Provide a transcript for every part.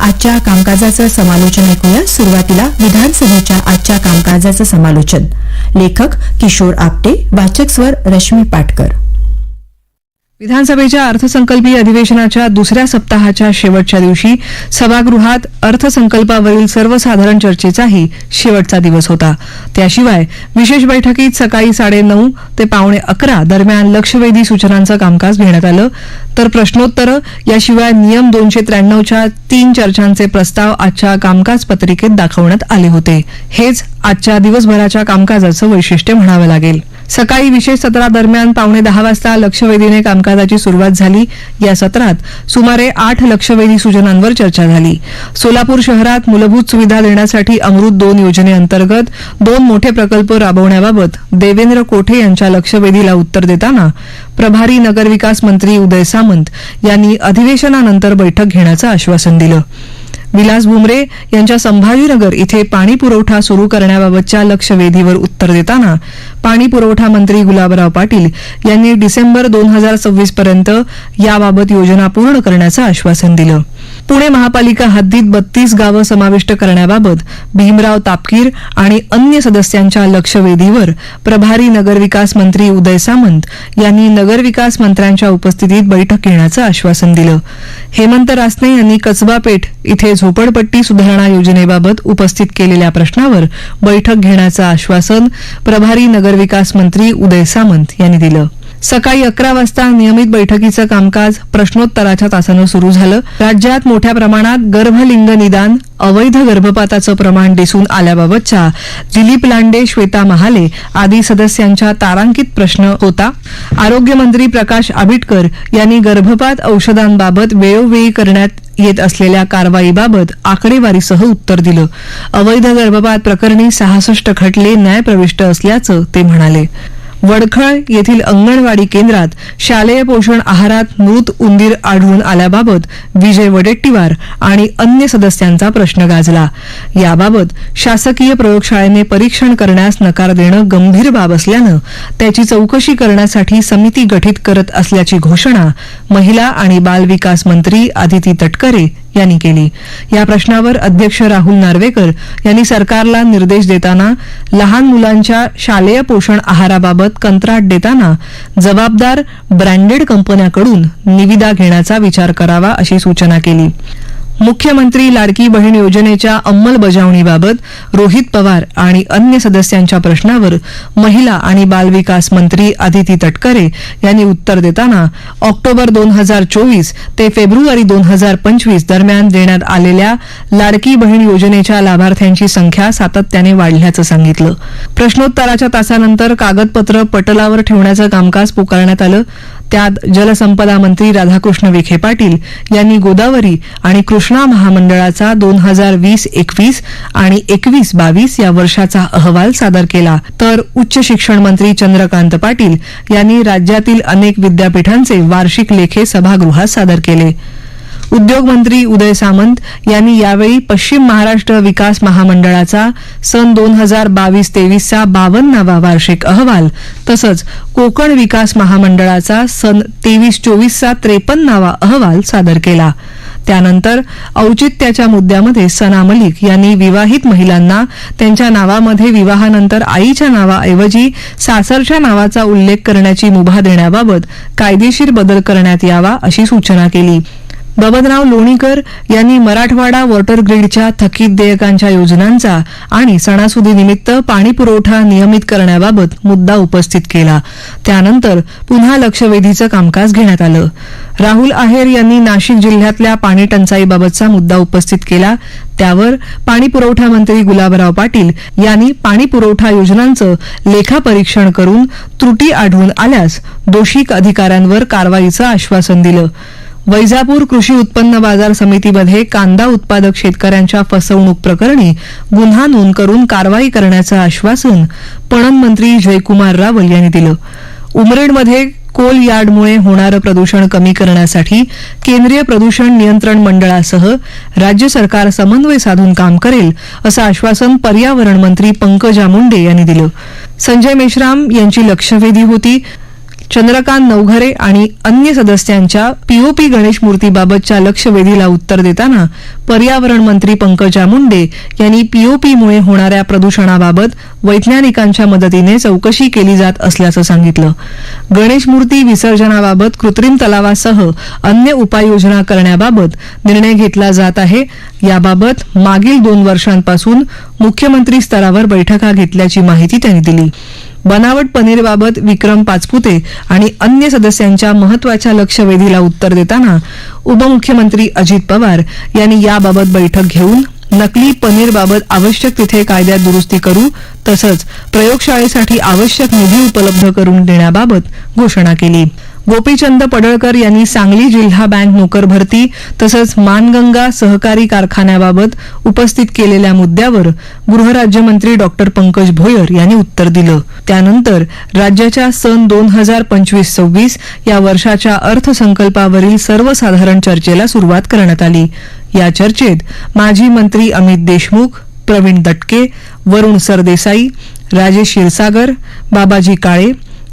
आजच्या कामकाजाचं समालोचन ऐकूया. सुरुवातीला विधानसभेच्या आजच्या कामकाजाचं समालोचन. लेखक किशोर आपटे वाचक स्वर रश्मी पाटकर. विधानसभेच्या अर्थसंकल्पीय अधिवेशनाच्या दुसऱ्या सप्ताहाच्या शेवटच्या दिवशी सभागृहात अर्थसंकल्पावरील सर्वसाधारण चर्चेचाही शेवटचा दिवस होता. त्याशिवाय विशेष बैठकीत सकाळी साडेनऊ ते पावणे अकरा दरम्यान लक्षवेधी सूचनांचं कामकाज घेण्यात आलं. तर प्रश्नोत्तरं याशिवाय नियम दोनशे त्र्याण्णवच्या तीन चर्चांचे प्रस्ताव आजच्या कामकाज पत्रिकेत दाखवण्यात आले होते. हेच आजच्या दिवसभराच्या कामकाजाचं वैशिष्ट्य म्हणावं लागेल. सकाळी विशेष सत्रादरम्यान पावणे दहा वाजता लक्षवेधीने कामकाजाची सुरुवात झाली. या सत्रात सुमारे आठ लक्षवेधी सूचनांवर चर्चा झाली. सोलापूर शहरात मूलभूत सुविधा देण्यासाठी अमृत दोन योजनेअंतर्गत दोन मोठे प्रकल्प राबवण्याबाबत देवेंद्र कोठे यांच्या लक्षवेधीला उत्तर देताना प्रभारी नगरविकास मंत्री उदय सामंत यांनी अधिवेशनानंतर बैठक घेण्याचं आश्वासन दिलं. विलास भुमरे यांच्या संभाजीनगर इथे पाणी पुरवठा सुरू करण्याबाबतच्या लक्षवेधीवर उत्तर देताना पाणी पुरवठा मंत्री गुलाबराव पाटील यांनी डिसेंबर दोन हजार सव्वीस पर्यंत याबाबत योजना पूर्ण करण्याचं आश्वासन दिलं. पुणे महापालिका हद्दीत बत्तीस गावं समाविष्ट करण्याबाबत भीमराव तापकीर आणि अन्य सदस्यांच्या लक्षवेधीवर प्रभारी नगरविकास मंत्री उदय सामंत यांनी नगरविकास मंत्र्यांच्या उपस्थितीत बैठक घेण्याचं आश्वासन दिलं. हेमंत रासने यांनी कसबा पेठ इथे झोपडपट्टी सुधारणा योजनेबाबत उपस्थित केलेल्या प्रश्नावर बैठक घेण्याचं आश्वासन प्रभारी नगरविकास मंत्री उदय सामंत यांनी दिलं. सकाळी अकरा वाजता नियमित बैठकीचं कामकाज प्रश्नोत्तराच्या तासानं सुरू झालं. राज्यात मोठ्या प्रमाणात गर्भलिंग निदान अवैध गर्भपाताचं प्रमाण दिसून आल्याबाबतच्या दिलीप लांडे श्वेता महाले आदी सदस्यांच्या तारांकित प्रश्न होता. आरोग्यमंत्री प्रकाश आबिटकर यांनी गर्भपात औषधांबाबत वेळोवेळी करण्यात येत असलेल्या कारवाईबाबत आकडेवारीसह उत्तर दिलं. अवैध गर्भपात प्रकरणी सहासष्ट खटले न्यायप्रविष्ट असल्याचं ते म्हणाले. वडखळ येथील अंगणवाडी केंद्रात शालेय पोषण आहारात मृत उंदीर आढळून आल्याबाबत विजय वडेट्टीवार आणि अन्य सदस्यांचा प्रश्न गाजला. याबाबत शासकीय प्रयोगशाळेने परीक्षण करण्यास नकार देणं गंभीर बाब असल्यानं त्याची चौकशी करण्यासाठी समिती गठीत करत असल्याची घोषणा महिला आणि बाल विकास मंत्री आदिती तटकरे यांनी केली. या प्रश्नावर अध्यक्ष राहुल नार्वेकर यांनी सरकारला निर्देश देताना लहान मुलांच्या शालेय पोषण आहाराबाबत कंत्राट देताना जबाबदार ब्रँडेड कंपन्याकडून निविदा घेण्याचा विचार करावा अशी सूचना केली. मुख्यमंत्री लाडकी बहीण योजनेच्या अंमलबजावणीबाबत रोहित पवार आणि अन्य सदस्यांच्या प्रश्नावर महिला आणि बालविकास मंत्री आदिती तटकरे यांनी उत्तर देताना ऑक्टोबर दोन हजार चोवीस ते फेब्रुवारी दोन हजार पंचवीस दरम्यान देण्यात आलेल्या लाडकी बहीण योजनेच्या लाभार्थ्यांची संख्या सातत्याने वाढल्याचं सांगितलं. प्रश्नोत्तराच्या तासानंतर कागदपत्र पटलावर ठेवण्याचं कामकाज पुकारण्यात आलं. त्यात जलसंपदा मंत्री राधाकृष्ण विखे पाटील यांनी गोदावरी आणि कृष्ण कृष्णा महामंडळाचा दोन हजार वीस एकवीस आणि एकवीस बावीस या वर्षाचा अहवाल सादर केला. तर उच्च शिक्षण मंत्री चंद्रकांत पाटील यांनी राज्यातील अनेक विद्यापीठांचे वार्षिक लेखे सभागृहात सादर केले. उद्योग मंत्री उदय सामंत यांनी यावेळी पश्चिम महाराष्ट्र विकास महामंडळाचा सन दोन हजार बावीस तेवीसचा बावन्नावा वार्षिक अहवाल तसंच कोकण विकास महामंडळाचा सन तेवीस चोवीसचा त्रेपन्नावा अहवाल सादर केला. त्यानंतर औचित्याच्या मुद्द्यामध्ये सना मलिक यांनी विवाहित महिलांना त्यांच्या नावामध्ये विवाहानंतर आईच्या नावाऐवजी सासरच्या नावाचा उल्लेख करण्याची मुभा देण्याबाबत कायदेशीर बदल करण्यात यावा अशी सूचना केली. बबनराव लोणीकर यांनी मराठवाडा वॉटर ग्रीडच्या थकीत देयकांच्या योजनांचा आणि सणासुदीनिमित्त पाणी पुरवठा नियमित करण्याबाबत मुद्दा उपस्थित केला. त्यानंतर पुन्हा लक्षवेधीचं कामकाज घेण्यात आलं. राहुल आहेर यांनी नाशिक जिल्ह्यातल्या पाणी टंचाईबाबतचा मुद्दा उपस्थित केला. त्यावर पाणी पुरवठा मंत्री गुलाबराव पाटील यांनी पाणी पुरवठा योजनांचं लेखापरीक्षण करून त्रुटी आढळून आल्यास दोषी अधिकाऱ्यांवर कारवाईचं आश्वासन दिलं. वैजापूर कृषी उत्पन्न बाजार समितीमध्ये कांदा उत्पादक शेतकऱ्यांच्या फसवणूक प्रकरणी गुन्हा नोंद करून कारवाई करण्याचं आश्वासन पणन मंत्री जयकुमार रावल यांनी दिलं. उमरेडमध्ये कोल यार्डमुळे होणारं प्रदूषण कमी करण्यासाठी केंद्रीय प्रदूषण नियंत्रण मंडळासह राज्य सरकार समन्वय साधून काम करेल असं आश्वासन पर्यावरण मंत्री पंकजा मुंडे यांनी दिलं. संजय मेश्राम यांची लक्षवेधी होती. चंद्रकांत नवघरे आणि अन्य सदस्यांच्या पीओपी गणेश मूर्तीबाबतच्या लक्षवेधीला उत्तर देताना पर्यावरण मंत्री पंकजा मुंडे यांनी पीओपीमुळे होणाऱ्या प्रदूषणाबाबत वैज्ञानिकांच्या मदतीने चौकशी केली जात असल्याचं सांगितलं. गणेश मूर्ती विसर्जनाबाबत कृत्रिम तलावासह अन्य उपाययोजना करण्याबाबत निर्णय घेतला जात आहे. याबाबत मागील दोन वर्षांपासून मुख्यमंत्री स्तरावर बैठका घेतल्याची माहिती त्यांनी दिली. बनावट पनीरबाबत विक्रम पाचपुते आणि अन्य सदस्यांच्या महत्त्वाच्या लक्षवेधीला उत्तर देताना उपमुख्यमंत्री अजित पवार यांनी याबाबत बैठक घेऊन नकली पनीरबाबत आवश्यक तिथे कायद्यात दुरुस्ती करू तसंच प्रयोगशाळेसाठी आवश्यक निधी उपलब्ध करून देण्याबाबत घोषणा केली. गोपीचंद पडळकर यांनी सांगली जिल्हा बँक नोकर भरती तसंच मानगंगा सहकारी कारखान्याबाबत उपस्थित केलेल्या मुद्द्यावर गृहराज्यमंत्री डॉक्टर पंकज भोयर यांनी उत्तर दिलं. त्यानंतर राज्याच्या सन दोन हजार पंचवीस सव्वीस या वर्षाच्या अर्थसंकल्पावरील सर्वसाधारण चर्चेला सुरुवात करण्यात आली. या चर्चेत माजी मंत्री अमित देशमुख प्रवीण दटके वरुण सरदेसाई राजेश क्षीरसागर बाबाजी काळे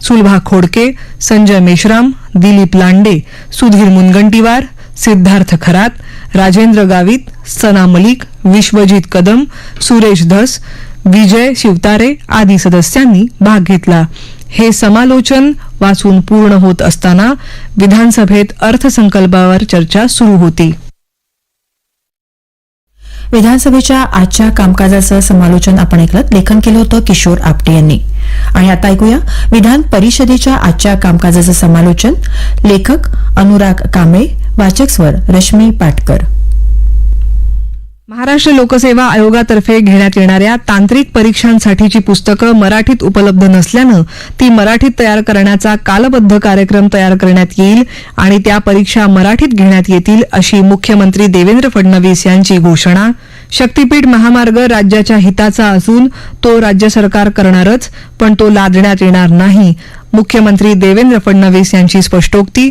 सुलभा खोडके संजय मेश्राम दिलीप लांडे सुधीर मुनगंटीवार सिद्धार्थ खरात राजेंद्र गावित सना मलिक विश्वजित कदम सुरेश धस विजय शिवतारे आदी सदस्यांनी भाग घेतला. हे समालोचन वाचून पूर्ण होत असताना विधानसभेत अर्थसंकल्पावर चर्चा सुरू होती. विधानसभेच्या आजच्या कामकाजाचं समालोचन आपण ऐकलं. लेखन केलं होतं किशोर आपटे यांनी. आणि आता ऐकूया विधान परिषदेच्या आजच्या कामकाजाचं समालोचन. लेखक अनुराग कांबळे वाचक स्वर रश्मी पाटकर. महाराष्ट्र लोकसेवा आयोगातर्फे घेण्यात येणाऱ्या तांत्रिक परीक्षांसाठीची पुस्तकं मराठीत उपलब्ध नसल्यानं ती मराठीत तयार करण्याचा कालबद्ध कार्यक्रम तयार करण्यात येईल आणि त्या परीक्षा मराठीत घेण्यात येतील अशी मुख्यमंत्री देवेंद्र फडणवीस यांची घोषणा. शक्तीपीठ महामार्ग राज्याच्या हिताचा असून तो राज्य सरकार करणारच पण तो लादण्यात येणार नाही मुख्यमंत्री देवेंद्र फडणवीस यांची स्पष्टोक्ती.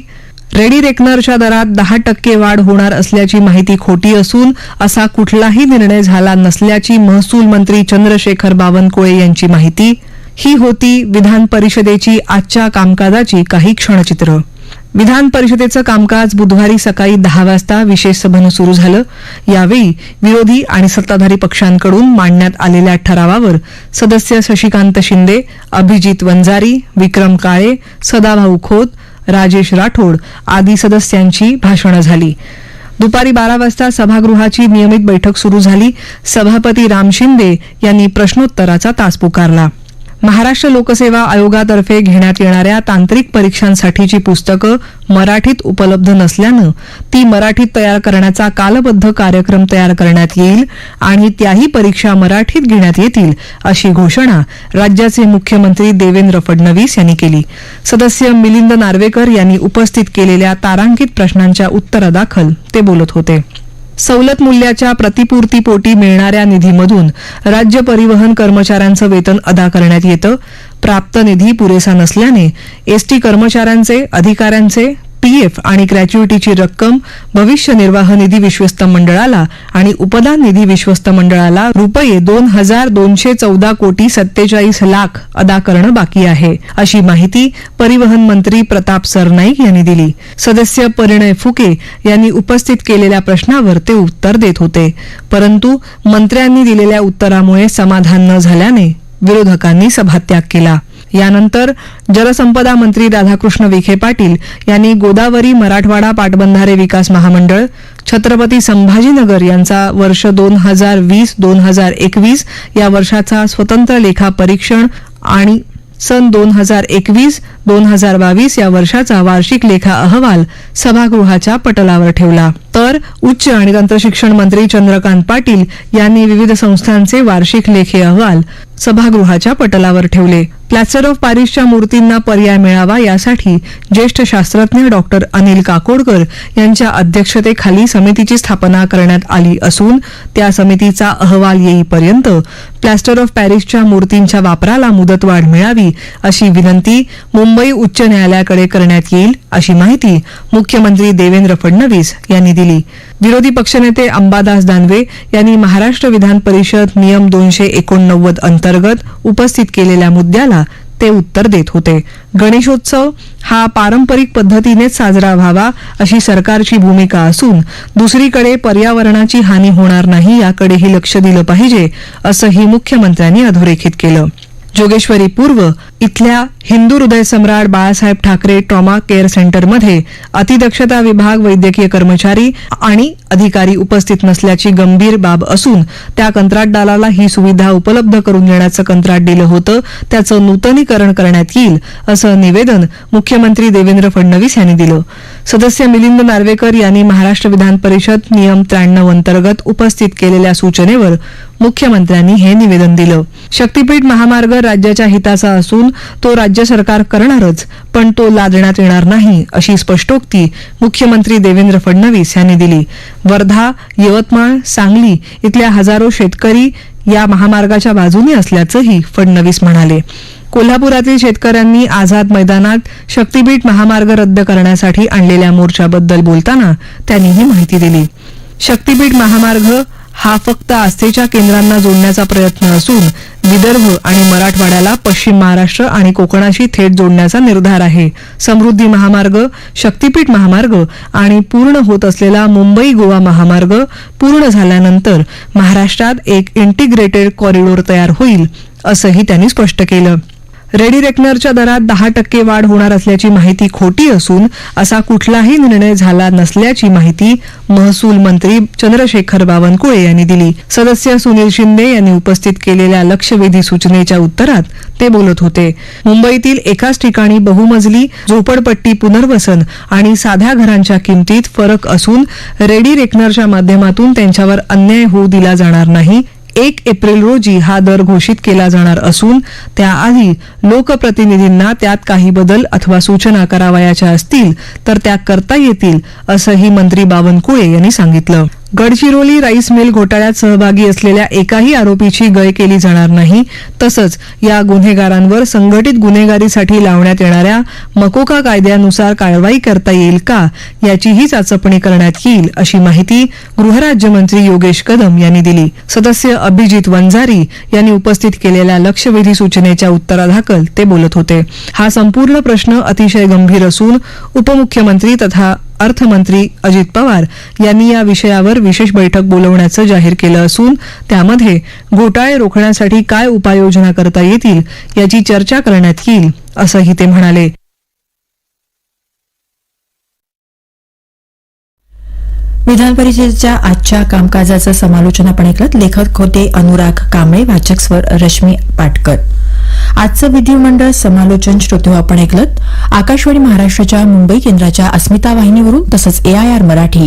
रेडी रेकनरच्या दरात दहा टक्के वाढ होणार असल्याची माहिती खोटी असून असा कुठलाही निर्णय झाला नसल्याची महसूल मंत्री चंद्रशेखर बावनकुळे यांची माहिती. ही होती विधान परिषदेची आजच्या कामकाजाची काही क्षणचित्र. विधान परिषदेचं कामकाज बुधवारी सकाळी दहा वाजता विशेष सभेनं सुरू झालं. यावेळी विरोधी आणि सत्ताधारी पक्षांकडून मांडण्यात आलेल्या ठरावावर सदस्य शशिकांत शिंदे अभिजित वंजारी विक्रम काळे सदाभाऊ खोत राजेश राठोड आदी सदस्यांची भाषणं झाली. दुपारी बारा वाजता सभागृहाची नियमित बैठक सुरू झाली. सभापती राम शिंदे यांनी प्रश्नोत्तराचा तास पुकारला. महाराष्ट्र लोकसेवा आयोगातर्फे घेण्यात येणाऱ्या तांत्रिक परीक्षांसाठीची पुस्तकं मराठीत उपलब्ध नसल्यानं ती मराठीत तयार करण्याचा कालबद्ध कार्यक्रम तयार करण्यात येईल आणि त्याही परीक्षा मराठीत घेण्यात येतील अशी घोषणा राज्याचे मुख्यमंत्री देवेंद्र फडणवीस यांनी केली. सदस्य मिलिंद नार्वेकर यांनी उपस्थित केलेल्या तारांकित प्रश्नांच्या उत्तरादाखल ते बोलत होते. सवलत मूल्याच्या प्रतिपूर्तीपोटी मिळणाऱ्या निधीमधून राज्य परिवहन कर्मचाऱ्यांचं वेतन अदा करण्यात येतं. प्राप्त निधी पुरेसा नसल्याने एसटी कर्मचाऱ्यांचे अधिकाऱ्यांचे पीएफ आणि ग्रॅच्युइटीची रक्कम भविष्य निर्वाह निधी विश्वस्त मंडळाला आणि उपदान निधी विश्वस्त मंडळाला रुपये दोन हजार दोनशे चौदा कोटी सत्तेचाळीस लाख अदा करणं बाकी आहे. अशी माहिती परिवहन मंत्री प्रताप सरनाईक यांनी दिली. सदस्य परिणय फुके यांनी उपस्थित केलेल्या प्रश्नावर ते उत्तर देत होते. परंतु मंत्र्यांनी दिलेल्या उत्तरामुळे समाधान न झाल्याने विरोधकांनी सभात्याग केला. यानंतर जलसंपदा मंत्री राधाकृष्ण विखे पाटील यांनी गोदावरी मराठवाडा पाटबंधारे विकास महामंडळ छत्रपती संभाजीनगर यांचा वर्ष दोन हजार वीस दोन हजार एकवीस या वर्षाचा स्वतंत्र लेखा परीक्षण आणि सन दोन हजार एकवीस दोन हजार बावीस या वर्षाचा वार्षिक लेखा अहवाल सभागृहाच्या पटलावर ठेवला. तर उच्च आणि तंत्रशिक्षण मंत्री चंद्रकांत पाटील यांनी विविध संस्थांचे वार्षिक लेखी अहवाल सभागृहाच्या पटलावर ठेवले. प्लॅस्टर ऑफ पॅरिसच्या मूर्तींना पर्याय मिळावा यासाठी ज्येष्ठ शास्त्रज्ञ डॉक्टर अनिल काकोडकर यांच्या अध्यक्षतेखाली समितीची स्थापना करण्यात आली असून त्या समितीचा अहवाल येईपर्यंत प्लॅस्टर ऑफ पॅरिसच्या मूर्तींच्या वापराला मुदतवाढ मिळावी अशी विनंती मुंबई उच्च न्यायालयाकडे करण्यात येईल अशी माहिती मुख्यमंत्री देवेंद्र फडणवीस यांनी दिली. विरोधी पक्षनेते अंबादास दानवे यांनी महाराष्ट्र विधान परिषद नियम दोनशे एकोणनव्वद अंतर्गत उपस्थित केलेल्या मुद्द्याला ते उत्तर देत होते. गणेशोत्सव हा पारंपरिक पद्धतीनेच साजरा व्हावा अशी सरकारची भूमिका असून दुसरीकडे पर्यावरणाची हानी होणार नाही याकडेही लक्ष दिलं पाहिजे असंही मुख्यमंत्र्यांनी अधोरेखित केलं. जोगेश्वरी पूर्व इथल्या हिंदू हृदय सम्राट बाळासाहेब ठाकरे ट्रॉमा केअर सेंटरमध्ये अतिदक्षता विभाग वैद्यकीय कर्मचारी आणि अधिकारी उपस्थित नसल्याची गंभीर बाब असून त्या कंत्राटदाराला ही सुविधा उपलब्ध करून देण्याचं कंत्राट दिलं होतं. त्याचं नूतनीकरण करण्यात येईल असं निवेदन मुख्यमंत्री देवेंद्र फडणवीस यांनी दिलं. सदस्य मिलिंद नार्वेकर यांनी महाराष्ट्र विधान परिषद नियम त्र्याण्णव अंतर्गत उपस्थित केलेल्या सूचनेवर मुख्यमंत्र्यांनी हे निवेदन दिलं. शक्तीपीठ महामार्ग राज्याच्या हिताचा असून तो राज्य सरकार करणारच पण तो लादण्यात येणार नाही अशी स्पष्टोक्ती मुख्यमंत्री देवेंद्र फडणवीस यांनी दिली. वर्धा यवतमाळ सांगली इथल्या हजारो शेतकरी या महामार्गाच्या बाजूने असल्याचंही फडणवीस म्हणाले. कोल्हापुरातील शेतकऱ्यांनी आझाद मैदानात शक्तीपीठ महामार्ग रद्द करण्यासाठी आणलेल्या मोर्चाबद्दल बोलताना त्यांनी ही माहिती दिली. शक्तीपीठ महामार्ग हा फक्त आस्थेच्या केंद्रांना जोडण्याचा प्रयत्न असून विदर्भ आणि मराठवाड्याला पश्चिम महाराष्ट्र आणि कोकणाशी थेट जोडण्याचा निर्धार आहे. समृद्धी महामार्ग शक्तीपीठ महामार्ग आणि पूर्ण होत असलेला मुंबई गोवा महामार्ग पूर्ण झाल्यानंतर महाराष्ट्रात एक इंटिग्रेटेड कॉरिडॉर तयार होईल असंही त्यांनी स्पष्ट केलं. रेडी रेकनरच्या दरात दहा टक्के वाढ होणार असल्याची माहिती खोटी असून असा कुठलाही निर्णय झाला नसल्याची माहिती महसूल मंत्री चंद्रशेखर बावनकुळे यांनी दिली. सदस्य सुनील शिंदे यांनी उपस्थित केलेल्या लक्षवेधी सूचनेच्या उत्तरात ते बोलत होते. मुंबईतील एकाच ठिकाणी बहुमजली झोपडपट्टी पुनर्वसन आणि साध्या घरांच्या किमतीत फरक असून रेडी रेकनरच्या माध्यमातून त्यांच्यावर अन्याय होऊ दिला जाणार नाही एक एप्रिल रोजी हा दर घोषित केला जाणार असून त्याआधी लोकप्रतिनिधींना त्यात काही बदल अथवा सूचना करावयाच्या असतील तर त्या करता येतील असंही मंत्री बावनकुळे यांनी सांगितलं. गडचिरोली राईस मिल घोटाळ्यात सहभागी असलेल्या एकाही आरोपीची गय केली जाणार नाही. तसंच या गुन्हेगारांवर संघटित गुन्हेगारीसाठी लावण्यात येणाऱ्या मकोका कायद्यानुसार कारवाई करता येईल का याचीही चाचपणी करण्यात येईल अशी माहिती गृहराज्यमंत्री योगेश कदम यांनी दिली. सदस्य अभिजित वंजारी यांनी उपस्थित केलेल्या लक्षवेधी सूचनेच्या उत्तरादाखल ते बोलत होते. हा संपूर्ण प्रश्न अतिशय गंभीर असून उपमुख्यमंत्री तथा अर्थमंत्री अजित पवार यांनी या विषयावर विशेष बैठक बोलवण्याचं जाहीर केलं असून त्यामध्ये घोटाळे रोखण्यासाठी काय उपाययोजना करता येतील याची चर्चा करण्यात येईल असंही ते म्हणाले. विधान परिषदेच्या आजच्या कामकाजाचं समालोचनापण ऐकलं लेखक होते अनुराग कांबळे वाचक स्वर रश्मी पाटकर. आजचं विधिमंडळ समालोचन श्रोते हो आपण ऐकलं आकाशवाणी महाराष्ट्राच्या मुंबई केंद्राच्या अस्मिता वाहिनीवरून तसंच एआयआर मराठी.